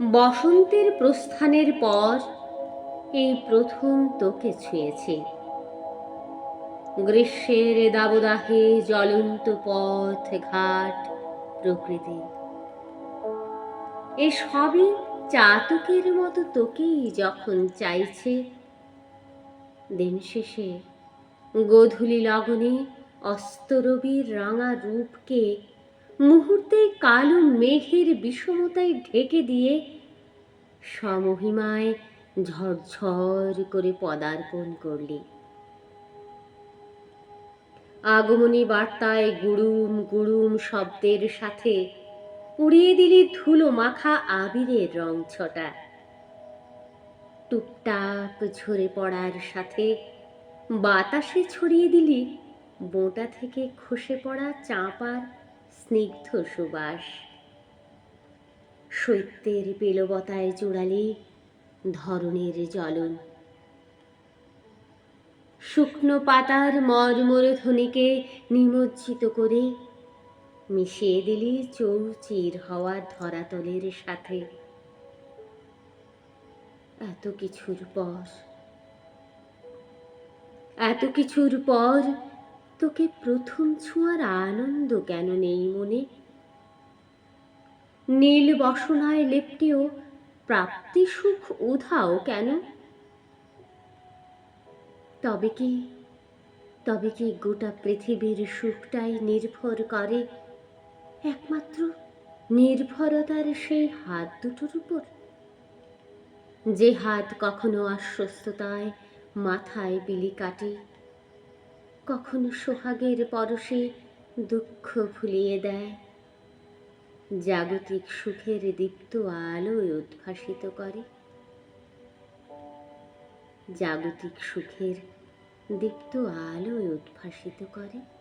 বসন্তের প্রস্থানের পর এই প্রথম তোকে ছুঁয়েছি। গ্রীষ্মের দাবদাহে জ্বলন্ত পথ, ঘাট, প্রকৃতি। এ সবই চাতকের মতো তোকেই যখন চাইছে, দিন শেষে গোধূলি লগনে অস্তরবীর রাঙা রূপকে মুহূর্তে কালো মেঘের বিষমতায় ঢেকে দিয়ে সমহিমায় ঝরঝর করে পদার্পণ করলি। আগমনী বার্তায় গুড়ুম গুড়ুম শব্দের সাথে উড়িয়ে দিলি ধুলো মাখা আবিরের রং ছটা। টুকটাক ঝরে পড়ার সাথে বাতাসে ছড়িয়ে দিলি বোঁটা থেকে খসে পড়া চাঁপার স্নিগ্ধ সুবাস। শৈত্যের পেলবতায় জোড়ালি ধরনের জ্বলন। শুকনো পাতার মরমর ধ্বনিকে নিমজ্জিত করে মিশিয়ে দিলি চৌচির হওয়ার ধরাতলের সাথে। এত কিছুর পর, এত কিছুর পর তোকে প্রথম ছোঁয়ার আনন্দ কেন নেই মনে? নীল বসনায় লেপটেও প্রাপ্তি সুখ উধাও কেন? তবে কি তবে কি গোটা পৃথিবীর সুখটাই নির্ভর করে? একমাত্র নির্ভরতার সেই হাত দুটোর উপর? যে হাত কখনো আশ্বস্ততায় মাথায় বিলি কাটে কখনো সোহাগের পরশে দুঃখ ভুলিয়ে দেয়। জাগতিক সুখের দীপ্ত আলোয় উদ্ভাসিত করে। জাগতিক সুখের দীপ্ত আলোয় উদ্ভাসিত করে।